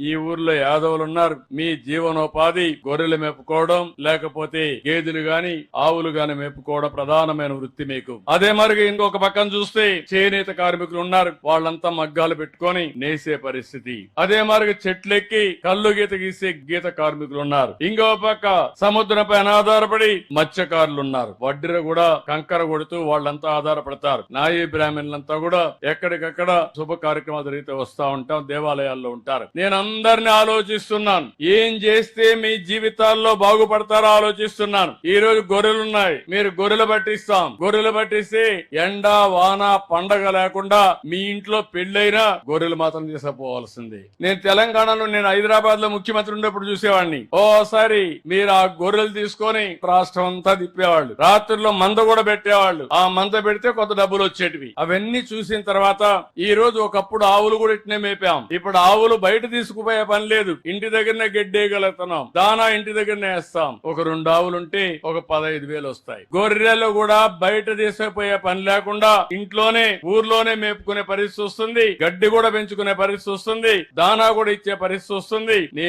ఈ ఊర్లో యాదవులు ఉన్నారు మీ జీవనోపాధి గొర్రెలు మేపుకోవడం లేకపోతే గేదెలు గాని ఆవులు గాని మేపుకోవడం ప్రధానమైన వృత్తి మీకు. అదే మరి ఇంకొక పక్కన చూస్తే చేనేత కార్మికులు ఉన్నారు. వాళ్ళంతా మగ్గాలు పెట్టుకొని నేసే పరిస్థితి. అదే మరి చెట్లెక్కి కళ్ళు గీత గీసే గీత కార్మికులు ఉన్నారు. ఇంకో పక్క సముద్రం పైన ఆధారపడి మత్స్యకారులు ఉన్నారు. వడ్డీర కూడా కంకర కొడుతూ వాళ్ళంతా ఆధారపడతారు. నాయీ బ్రాహ్మణులంతా కూడా ఎక్కడికక్కడ శుభ కార్యక్రమాలు జరిగితే వస్తా ఉంటాం దేవాలయాల్లో ఉంటారు. నేను అందరిని ఆలోచిస్తున్నాను. ఏం చేస్తే మీ జీవితాల్లో బాగుపడతారో ఆలోచిస్తున్నాను. ఈ రోజు గొర్రెలు ఉన్నాయి మీరు గొర్రెలు పట్టిస్తాం. గొర్రెలు పట్టిస్తే ఎండ వాన పండగ లేకుండా మీ ఇంట్లో పెళ్ళైనా గొర్రెలు మాత్రం తీసుకుపోవాల్సింది నేను తెలంగాణలో నేను హైదరాబాద్లో ముఖ్యమంత్రి ఉన్నప్పుడు చూసేవాడిని. ఓసారి మీరు ఆ గొర్రెలు తీసుకొని రాష్ట్రం అంతా తిప్పేవాళ్ళు. రాత్రుల్లో మంద కూడా పెట్టేవాళ్ళు. ఆ మంద పెడితే కొంత డబ్బులు వచ్చేటివి. అవన్నీ చూసిన తర్వాత ఈ రోజు ఒకప్పుడు ఆవులు కూడా ఇట్నే మేపాం. ఇప్పుడు ఆవులు బయట తీసుకుపోయే పని లేదు. ఇంటి దగ్గరనే గెడ్డేయగలుగుతున్నాం. దానా ఇంటి దగ్గరనే వేస్తాం. ఒక రెండు ఆవులుంటే ఒక పదహైదు వేలు వస్తాయి. గొర్రెలు కూడా బయట తీసుకుపోయే పని లేకుండా ఇంట్లోనే ఊర్లోనే మేపుకునే పరిస్థితి వస్తుంది. గడ్డి కూడా పెంచుకునే పరిస్థితి వస్తుంది. దానా కూడా ఇచ్చే పరిస్థితి వస్తుంది.